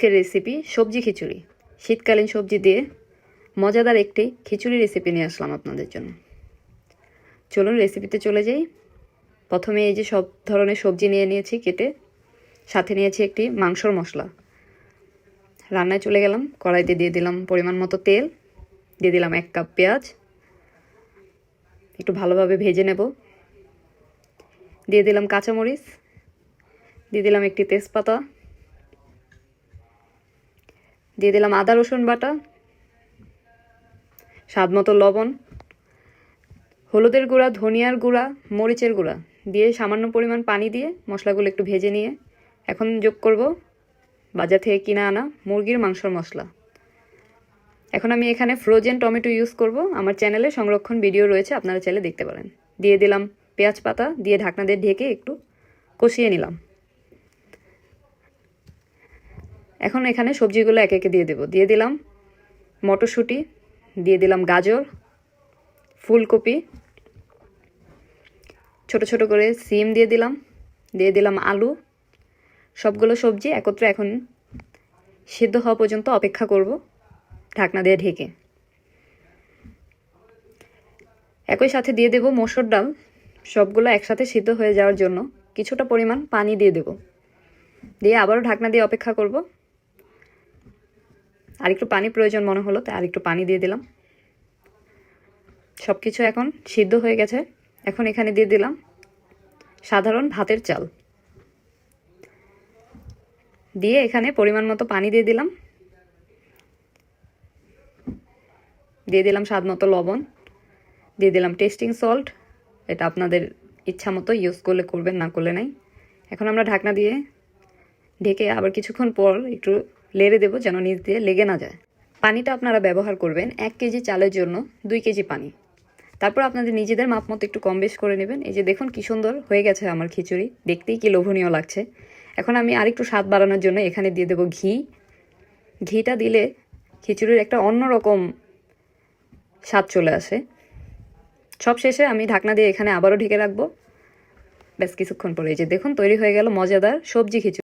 আজকের রেসিপি সবজি খিচুড়ি। শীতকালীন সবজি দিয়ে মজাদার একটি খিচুড়ি রেসিপি নিয়ে আসলাম আপনাদের জন্য। চলুন রেসিপিতে চলে যাই। প্রথমে এই যে সব ধরনের সবজি নিয়ে নিয়েছি কেটে, সাথে নিয়েছি একটি মাংসর মশলা। রান্নায় চলে গেলাম, কড়াইতে দিয়ে দিলাম পরিমাণ মতো তেল, দিয়ে দিলাম এক কাপ পেঁয়াজ। একটু ভালোভাবে ভেজে নেব। দিয়ে দিলাম কাঁচামরিচ, দিয়ে দিলাম একটি তেজপাতা। দিয়ে দিলাম আদা, রসুন বাটা, স্বাদ মতো লবণ, হলুদের গুঁড়া, ধনিয়ার গুঁড়া, মরিচের গুঁড়া দিয়ে সামান্য পরিমাণ পানি দিয়ে মশলাগুলো একটু ভেজে নিয়ে এখন যোগ করব বাজার থেকে কিনে আনা মুরগির মাংসর মশলা। এখন আমি এখানে ফ্রোজেন টমেটো ইউজ করব। আমার চ্যানেলে সংরক্ষণ ভিডিও রয়েছে, আপনারা চাইলে দেখতে পারেন। দিয়ে দিলাম পেঁয়াজ পাতা, দিয়ে ঢাকনা দিয়ে ঢেকে একটু কষিয়ে নিলাম। এখন এখানে সবজিগুলো একে একে দিয়ে দেবো। দিয়ে দিলাম মটরশুঁটি, দিয়ে দিলাম গাজর, ফুলকপি, ছোট ছোট করে সিম দিয়ে দিলাম দিয়ে দিলাম আলু। সবগুলো সবজি একত্রে এখন সিদ্ধ হওয়া পর্যন্ত অপেক্ষা করব ঢাকনা দিয়ে ঢেকে। একই সাথে দিয়ে দেব মসুর ডাল। সবগুলো একসাথে সিদ্ধ হয়ে যাওয়ার জন্য কিছুটা পরিমাণ পানি দিয়ে দেব। দিয়ে আবারও ঢাকনা দিয়ে অপেক্ষা করব আরেকটু পানি প্রয়োজন মনে হলো, তাই আরেকটু পানি দিয়ে দিলাম। সব কিছু এখন সিদ্ধ হয়ে গেছে। এখন এখানে দিয়ে দিলাম সাধারণ ভাতের চাল। দিয়ে এখানে পরিমাণ মতো পানি দিয়ে দিলাম। দিয়ে দিলাম স্বাদ মতো লবণ। দিয়ে দিলাম টেস্টিং সল্ট এটা আপনাদের ইচ্ছা মতো ইউজ করলে করবেন, না করলে নাই। এখন আমরা ঢাকনা দিয়ে ঢেকে আবার কিছুক্ষণ পর একটু লেড়ে দেবো যেন নিচ দিয়ে লেগে না যায়। পানিটা আপনারা ব্যবহার করবেন এক কেজি চালের জন্য দুই কেজি পানি। তারপর আপনাদের নিজেদের মাপ মতো একটু কম বেশ করে নেবেন। এই যে দেখুন কি সুন্দর হয়ে গেছে আমার খিচুড়ি। দেখতেই কি লোভনীয় লাগছে। এখন আমি আরেকটু স্বাদ বাড়ানোর জন্য এখানে দিয়ে দেবো ঘি। ঘিটা দিলে খিচুড়ির একটা অন্যরকম স্বাদ চলে আসে। সব শেষে আমি ঢাকনা দিয়ে এখানে আবারও ঢেকে রাখব। ব্যাস কিছুক্ষণ পরে এই যে দেখুন তৈরি হয়ে গেল মজাদার সবজি খিচুড়ি।